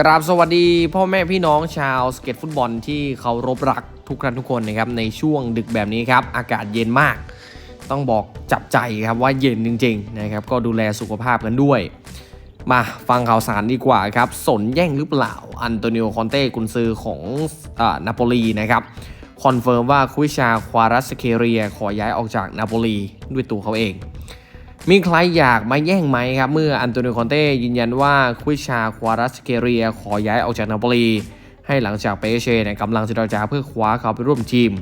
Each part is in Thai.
กราบสวัสดีพ่อแม่พี่น้องชาวสเก็ตฟุตบอลที่เคารพรักทุกท่านทุกคนนะครับในช่วงดึกแบบนี้ครับ อากาศเย็นมาก ต้องบอกจับใจครับว่าเย็นจริงๆนะครับก็ดูแลสุขภาพกันด้วย มาฟังข่าวสารดีกว่าครับ สนแย่งหรือเปล่า อันโตนิโอคอนเต้กุนซือของอานาโปลีนะครับคอนเฟิร์มว่าคุยชาควารัสเคเรียขอย้ายออกจากนาโปลีด้วยตัวเขาเอง มีใครอยากมาแย่งไหมครับ เมื่ออันโตนิโอคอนเต้ยืนยันว่าคุยชาควารัสเคเรียขอย้ายออกจากนาโปลีให้หลังจากเปเช่เนี่ยกำลังเจรจาเพื่อคว้าเขาไปร่วมทีม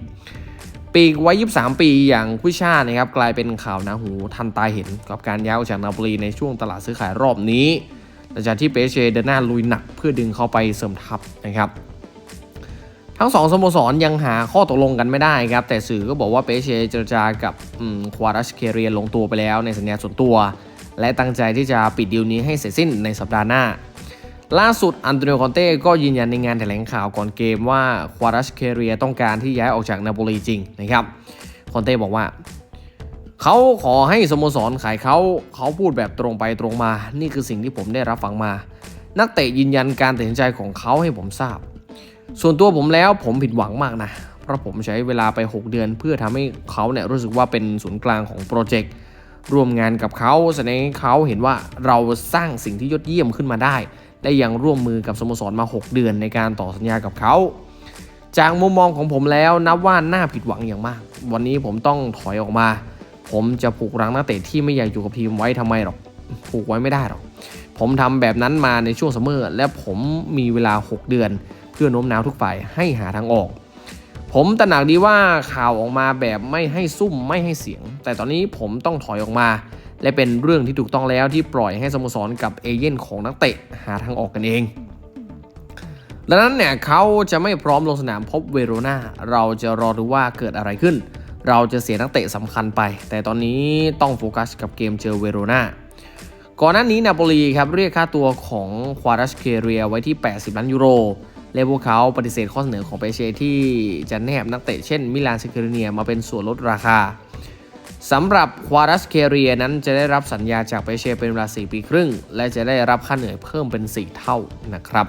ปีกวัย 23 ปีอย่างคุยชานะครับกลายเป็นข่าวหนาหูทันตาเห็นกับการย้ายออกจากนาโปลีในช่วงตลาดซื้อขายรอบนี้หลังจากที่เปเช่เดินหน้าลุยหนักเพื่อดึงเขาไปเสริมทัพนะครับ ทั้งสองสโมสรยังหาข้อตกลงกันไม่ได้ครับ แต่สื่อก็บอกว่าเปเชเจรจากับควารัชเคเรียลงตัวไปแล้วในสัญญาส่วนตัว และตั้งใจที่จะปิดดีลนี้ให้เสร็จสิ้นในสัปดาห์หน้า ล่าสุดอันโตนิโอคอนเต้ก็ยืนยันในงานแถลงข่าวก่อนเกมว่าควารัชเคเรียต้องการที่ย้ายออกจากนาโปลีจริงนะครับคอนเต้บอกว่าเขาขอให้สโมสรขายเขาเขาพูดแบบตรงไปตรงมา นี่คือสิ่งที่ผมได้รับฟังมา นักเตะยืนยันการตัดสินใจของเขาให้ผมทราบ ส่วนตัวผมแล้วผมผิดหวังมากนะ เพราะผมใช้เวลาไป 6 เดือน เพื่อทำให้เขาเนี่ยรู้สึกว่าเป็นศูนย์กลางของโปรเจกต์ร่วมงานกับเขาแสดงให้เขาเห็นว่าเราสร้างสิ่งที่ยอดเยี่ยมขึ้นมาได้ และยังร่วมมือกับสโมสรมา 6 เดือนในการต่อสัญญากับเขา จากมุมมองของผมแล้วนับว่าน่าผิดหวังอย่างมาก วันนี้ผมต้องถอยออกมา ผมจะผูกรังนักเตะที่ไม่อยากอยู่กับทีมไว้ทำไมหรอก ผูกไว้ไม่ได้หรอก ผมทำแบบนั้นมาในช่วงซัมเมอร์และผมมีเวลา 6 เดือน เพื่อโน้มน้าวทุกฝ่ายให้หาทางออก ผมตระหนักดีว่าข่าวออกมาแบบไม่ให้ซุ่มไม่ให้เสียง แต่ตอนนี้ผมต้องถอยออกมา และเป็นเรื่องที่ถูกต้องแล้วที่ปล่อยให้สโมสรกับเอเย่นของนักเตะหาทางออกกันเองดังนั้นเนี่ยเขาจะไม่พร้อมลงสนามพบเวโรนาเราจะรอดูว่าเกิดอะไรขึ้น เราจะเสียนักเตะสำคัญไป แต่ตอนนี้ต้องโฟกัสกับเกมเจอเวโรนา ก่อนหน้านี้นาโปลีครับเรียกค่าตัวของควารัชเคเรียไว้ที่ 80 ล้านยูโร และพวกเขาปฏิเสธข้อเสนอของเปเช่ที่จะแนบนักเตะเช่นมิลานซิเคเนียมาเป็นส่วนลดราคาสำหรับควารัสเคเรียนั้นจะได้รับสัญญาจากเปเช่เป็นเวลา 4 ปีครึ่ง และจะได้รับค่าเหนื่อยเพิ่มเป็น 4 เท่านะครับ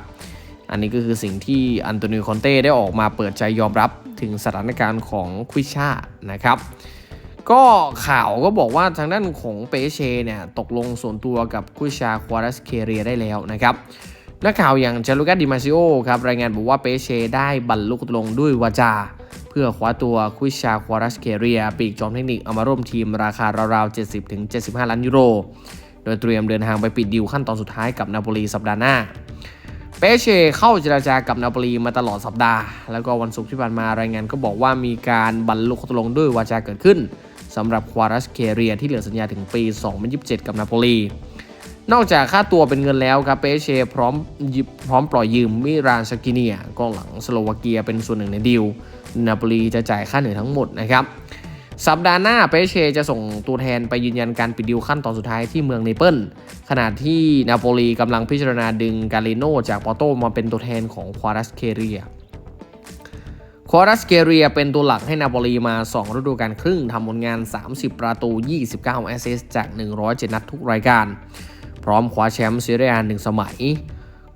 อันนี้ก็คือสิ่งที่อันโตนิโอคอนเต้ได้ออกมาเปิดใจยอมรับถึงสถานการณ์ของควิชานะครับ ก็ข่าวก็บอกว่าทางด้านของเปเช่เนี่ย ตกลงส่วนตัวกับควิชาควารัสเคเรียได้แล้วนะครับนักข่าวอย่างจารุกัสดิมาซิโอครับรายงานบอกว่าเปเช่ได้บรรลุตกลงด้วยวาจา เพื่อคว้าตัวควิชาควารัสเคเรีย ปีกจอมเทคนิคเอามาร่วมทีมราคาราวๆ 70-75 ล้านยูโร โดยเตรียมเดินทางไปปิดดีลขั้นตอนสุดท้ายกับนาโปลีสัปดาห์หน้าเปเช่เข้าเจราจากับนาโปลีมาตลอดสัปดาห์ แล้วก็วันศุกร์ที่ผ่านมารายงานก็บอกว่ามีการบรรลุข้อตกลงด้วยวาจาเกิดขึ้น สำหรับควารัสเคเรียที่เหลือสัญญาถึงปี 2027 กับนาโปลีนอกจากค่าตัวเป็นเงินแล้วครับเปเชพร้อมพร้อมปล่อยยืมมิรานสกิเนียกองหลังสโลวาเกียเป็นส่วนหนึ่งในดีลนาโปลีจะจ่ายค่าเหนื่อยทั้งหมดนะครับสัปดาห์หน้าเปเชจะส่งตัวแทนไปยืนยันการปิดดีลขั้นตอนสุดท้ายที่เมืองเนเปิลขณะที่นาโปลีกำลังพิจารณาดึงกาลิโนจากปอโตมาเป็นตัวแทนของควารัสเคเรีย ควอรัสเกเรียเป็นตัวหลักให้นาโปลีมา 2 ฤดูกาลครึ่งทำผลงาน 30 ประตู 29 แอสซิสต์จาก 107 นัดทุกรายการ พร้อมคว้าแชมป์ซีเรียหนึ่งสมัย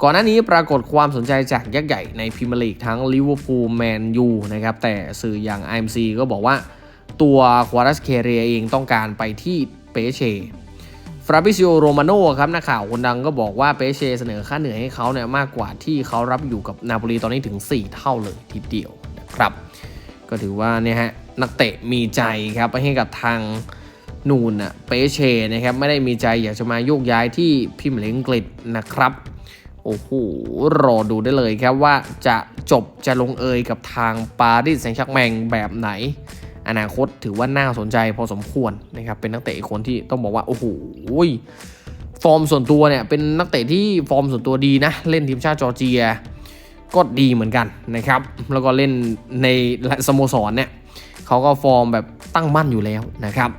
ก่อนหน้านี้ปรากฏความสนใจจากยักษ์ใหญ่ในพรีเมียร์ลีกทั้งลิเวอร์พูลแมนยูนะครับแต่สื่ออย่าง IMC ก็บอกว่าตัวควอรัสเคเรียเองต้องการไปที่เปเช่ฟราบิซิโอโรมาโนครับนักข่าวคนดังก็บอกว่าเปเช่เสนอค่าเหนื่อยให้เขาเนี่ยมากกว่าที่เขารับอยู่กับนาโปลีตอนนี้ถึง 4 เท่าเลยทีเดียว ครับ ก็ถือว่าเนี่ยฮะนักเตะมีใจครับให้กับทางนูนอะเปเชนะครับไม่ได้มีใจอยากจะมาโยกย้ายที่พิมพ์อังกฤษนะครับโอ้โหรอดูได้เลยครับว่าจะจบจะลงเอยกับทางปารีสแซงต์แชักแมงแบบไหน อนาคตถือว่าน่าสนใจพอสมควรนะครับเป็นนักเตะอีกคนที่ต้องบอกว่าโอ้โหฟอร์มส่วนตัวเนี่ยเป็นนักเตะที่ฟอร์มส่วนตัวดีนะ เล่นทีมชาติจอร์เจีย ก็ดีเหมือนกันนะครับ แล้วก็เล่นในสโมสรเนี่ยเขาก็ฟอร์มแบบตั้งมั่นอยู่แล้วนะครับ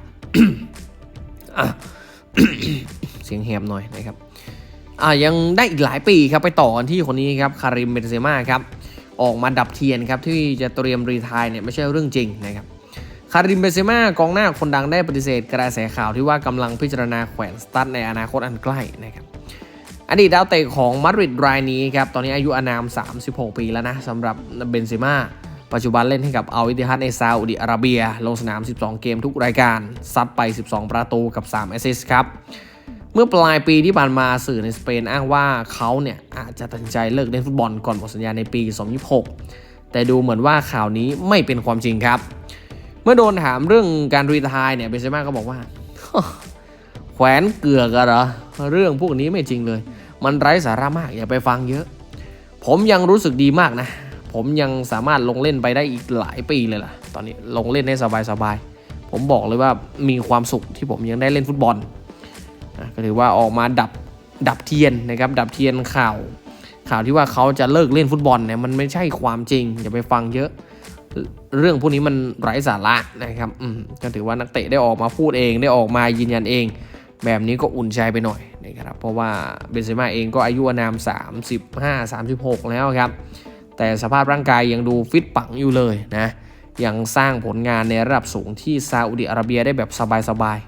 เสียงแหบหน่อยนะครับอ่ายังได้อีกหลายปีครับไปต่อกันที่คนนี้ครับคาริมเบนเซม่าครับออกมาดับเทียนครับที่จะเตรียมรีทายเนี่ยไม่ใช่เรื่องจริงนะครับคาริมเบนเซม่ากองหน้าคนดังได้ปฏิเสธกระแสข่าวที่ว่ากำลังพิจารณาแขวนสตั๊ดในอนาคตอันใกล้นะครับ อดีตดาวเตะของมาดริดรายนี้ครับ ตอนนี้อายุอานาม 36 ปีแล้วนะสำหรับเบนเซม่า ปัจจุบันเล่นให้กับอัลอิติฮัดในซาอุดิอาระเบีย ลงสนาม 12 เกมทุกรายการ ซัดไป 12 ประตูกับ 3 แอสซิสต์ครับ เมื่อปลายปีที่ผ่านมาสื่อในสเปนอ้างว่าเขาเนี่ยอาจจะตัดใจเลิกเล่นฟุตบอลก่อนหมดสัญญาในปี 2026 แต่ดูเหมือนว่าข่าวนี้ไม่เป็นความจริงครับ เมื่อโดนถามเรื่องการรีทายเนี่ยเบนเซม่าก็บอกว่าแขวนเกลือกอะเหรอเรื่องพวกนี้ไม่จริงเลย มันไร้สาระมากอย่าไปฟังเยอะ ผมยังรู้สึกดีมากนะ ผมยังสามารถลงเล่นไปได้อีกหลายปีเลยล่ะ ตอนนี้ลงเล่นได้สบายๆ ผมบอกเลยว่ามีความสุขที่ผมยังได้เล่นฟุตบอลอะก็ถือว่าออกมาดับดับเทียนนะครับดับเทียนข่าว ข่าวที่ว่าเขาจะเลิกเล่นฟุตบอลเนี่ยมันไม่ใช่ความจริง อย่าไปฟังเยอะ เรื่องพวกนี้มันไร้สาระนะครับก็ถือว่านักเตะได้ออกมาพูดเองได้ออกมายืนยันเอง แบบนี้ก็อุ่นใจไปหน่อยนะครับ เพราะว่าเบนเซม่าเองก็อายุอานาม 35 36 แล้วครับ แต่สภาพร่างกายยังดูฟิตปังอยู่เลยนะ ยังสร้างผลงานในระดับสูงที่ซาอุดิอาระเบียได้แบบสบาย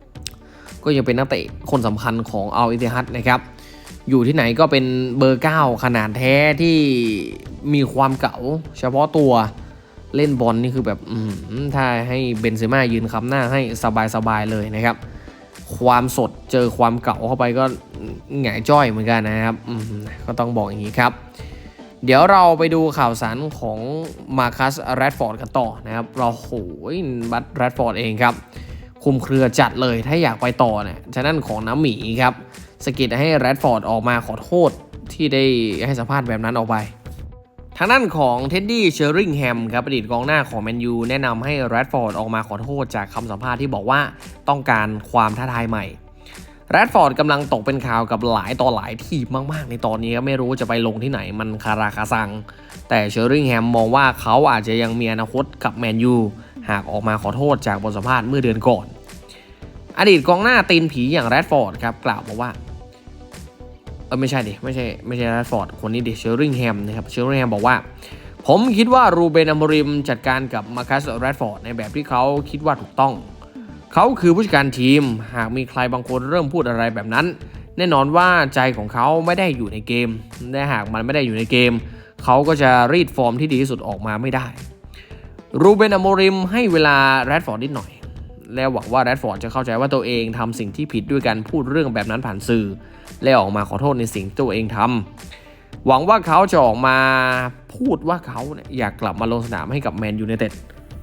ๆ ก็ยังเป็นนักเตะคนสำคัญของอัลอิติฮัดนะครับอยู่ที่ไหนก็เป็นเบอร์ 9 ขนาดแท้ที่มีความเก่า เฉพาะตัวเล่นบอลนี่คือแบบถ้าให้เบนเซม่ายืนคำหน้าให้สบายๆเลยนะครับ ความสดเจอความเก่าเข้าไปก็หงายจ้อยเหมือนกันนะครับก็ต้องบอกอย่างนี้ครับ เดี๋ยวเราไปดูข่าวสารของมาคัสแรดฟอร์ดกันต่อนะครับ เราโหยบัตแรดฟอร์ดเองครับ คุมเครือจัดเลยถ้าอยากไปต่อเนี่ยฉะนั้นของน้ำหมีครับสกิดให้แรดฟอร์ดออกมาขอโทษที่ได้ให้สัมภาษณ์แบบนั้นออกไป ทางด้านของเท็ดดี้เชอริงแฮมครับอดีตกองหน้าของแมนยูแนะนำให้แรดฟอร์ดออกมาขอโทษจากคำสัมภาษณ์ที่บอกว่าต้องการความท้าทายใหม่แรดฟอร์ดกำลังตกเป็นข่าวกับหลายต่อหลายทีมมาก ๆ ในตอนนี้ก็ไม่รู้จะไปลงที่ไหนมันคาราคาซัง แต่เชอริงแฮมมองว่าเขาอาจจะยังมีอนาคตกับแมนยูหากออกมาขอโทษจากบทสัมภาษณ์เมื่อเดือนก่อน อดีตกองหน้าตีนผีอย่างแรดฟอร์ดครับกล่าวมาว่า เออไม่ใช่ดิไม่ใช่ไม่ใช่แรดฟอร์ดคนนี้ดิเชอริงแฮมนะครับเชอริงแฮมบอกว่า ผมคิดว่ารูเบนอมริมจัดการกับมาคัสแรดฟอร์ดในแบบที่เขาคิดว่าถูกต้อง เขาคือผู้จัดการทีม หากมีใครบางคนเริ่มพูดอะไรแบบนั้น แน่นอนว่าใจของเขาไม่ได้อยู่ในเกมและหากมันไม่ได้อยู่ในเกม เขาก็จะรีดฟอร์มที่ดีที่สุดออกมาไม่ได้รูเบนอโมริมให้เวลาแรดฟอร์ดนิดหน่อย และหวังว่าแรดฟอร์ดจะเข้าใจว่าตัวเองทำสิ่งที่ผิดด้วยการพูดเรื่องแบบนั้นผ่านสื่อ และออกมาขอโทษในสิ่งที่ตัวเองทำหวังว่าเขาจะออกมาพูดว่าเขาอยากกลับมาลงสนามให้กับแมนยูไนเต็ด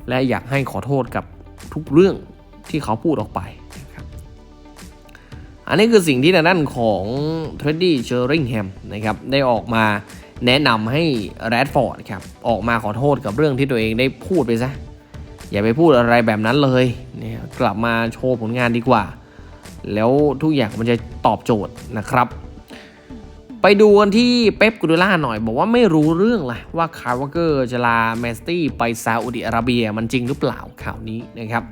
และอยากให้ขอโทษกับทุกเรื่องที่เขาพูดออกไปนะครับอันนี้คือสิ่งที่ทางด้านของเทรดดี้เชอริงแฮมนะครับได้ออกมาแนะนำให้แรดฟอร์ดครับออกมาขอโทษกับเรื่องที่ตัวเองได้พูดไปซะ อย่าไปพูดอะไรแบบนั้นเลยเนี่ยกลับมาโชว์ผลงานดีกว่า แล้วทุกอย่างมันจะตอบโจทย์นะครับ ไปดูกันที่เป๊ปกูดูล่าหน่อย บอกว่าไม่รู้เรื่องเลยว่าคาร์วเกอร์จะลาแมนสตี้ไปซาอุดิอาระเบียมันจริงหรือเปล่าข่าวนี้นะครับ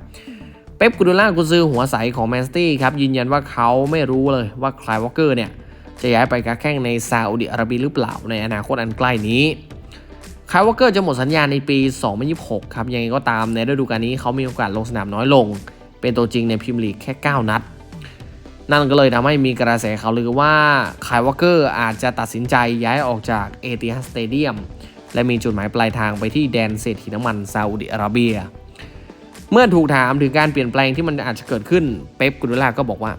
เป๊ปกูดูล่ากุซือหัวใสของแมนสตี้ครับยืนยันว่าเขาไม่รู้เลยว่าคลายวอเกอร์เนี่ยจะย้ายไปค้าแข่งในซาอุดิอาระเบียหรือเปล่าในอนาคตอันใกล้นี้ายวอเกอร์จะหมดสัญญาในปี 2026 ครับ ยังไงก็ตามในฤดูกาลนี้เขามีโอกาสลงสนามน้อยลง เป็นตัวจริงในพรีเมียร์ลีกแค่ 9 นัด นั่นก็เลยทำให้มีกระแสข่าวลือว่าคายวอเกอร์อาจจะตัดสินใจย้ายออกจากเอติฮัดสเตเดียมและมีจุดหมายปลายทางไปที่แดนเศรษฐีน้ำมันซาอุดิอาระเบีย เมื่อถูกถามถึงการเปลี่ยนแปลงที่มันอาจจะเกิดขึ้นเป๊ปกุดูล่าก็บอกว่า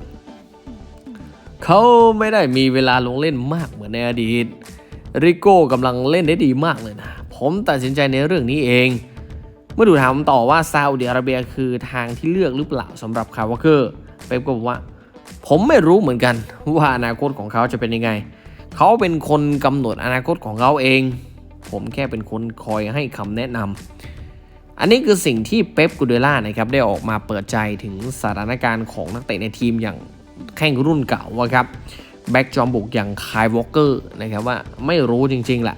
เขาไม่ได้มีเวลาลงเล่นมากเหมือนในอดีตริโก้กำลังเล่นได้ดีมากเลยนะ ผมตัดสินใจในเรื่องนี้เอง เมื่อถูถามต่อว่าซาอุดิอาระเบียคือทางที่เลือกหรือเปล่าสำหรับคาวาเกอร์เป๊ปก็บอกว่า ผมไม่รู้เหมือนกันว่าอนาคตของเขาจะเป็นยังไง เขาเป็นคนกำหนดอนาคตของเขาเอง ผมแค่เป็นคนคอยให้คำแนะนำอันนี้คือสิ่งที่เป๊ปกูเดล่านะครับได้ออกมาเปิดใจถึงสถานการณ์ของนักเตะในทีมอย่างแข่งรุ่นเก่าว่าครับแบ็กจอมบุกอย่างคายวอลเกอร์นะครับว่าไม่รู้จริงๆแหละ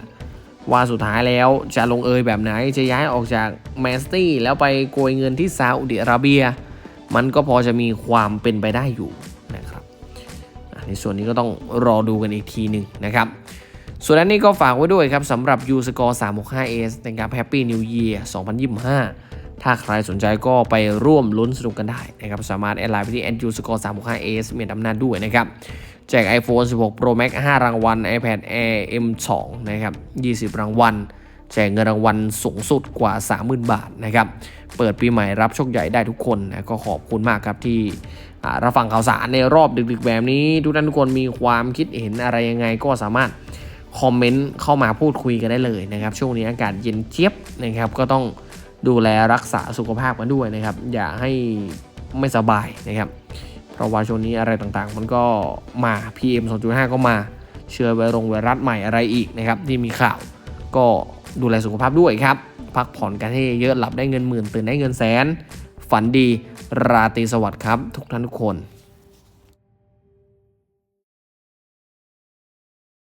ว่าสุดท้ายแล้วจะลงเอยแบบไหนจะย้ายออกจากแมนสตี้แล้วไปโกยเงินที่ซาอุดิอาระเบีย มันก็พอจะมีความเป็นไปได้อยู่นะครับในส่วนนี้ก็ต้องรอดูกันอีกทีหนึ่งนะครับ ส่วนอันนี้ก็ฝากไว้ด้วยครับสำหรับ U Score 365S นะครับ Happy New Year 2025 ถ้าใครสนใจก็ไปร่วมลุ้นสนุกกันได้นะครับสามารถแอดไลน์ไปที่ u Score 365S เมีอำนาจด้วยนะครับ แจก iPhone 16 Pro Max 5 รางวัล iPad Air M2 นะครับ 20 รางวัล แจกเงินรางวัลสูงสุดกว่า 30,000 บาทนะครับ เปิดปีใหม่รับโชคใหญ่ได้ทุกคนนะก็ขอบคุณมากครับที่รับฟังข่าวสารในรอบดึกๆแบบนี้ ทุกท่านทุกคนมีความคิดเห็นอะไรยังไงก็สามารถคอมเมนต์เข้ามาพูดคุยกันได้เลยนะครับ ช่วงนี้อากาศเย็นเจี๊ยบนะครับก็ต้องดูแลรักษาสุขภาพกันด้วยนะครับ อย่าให้ไม่สบายนะครับ เพราะว่าช่วงนี้อะไรต่างๆ มันก็มา PM 2.5 ก็มา เชื้อไวรงไวรัสใหม่อะไรอีกนะครับ ที่มีข่าวก็ดูแลสุขภาพด้วยครับ พักผ่อนกันให้เยอะหลับได้เงินหมื่นตื่นได้เงินแสน ฝันดีราตรีสวัสดิ์ครับ ทุกท่านทุกคน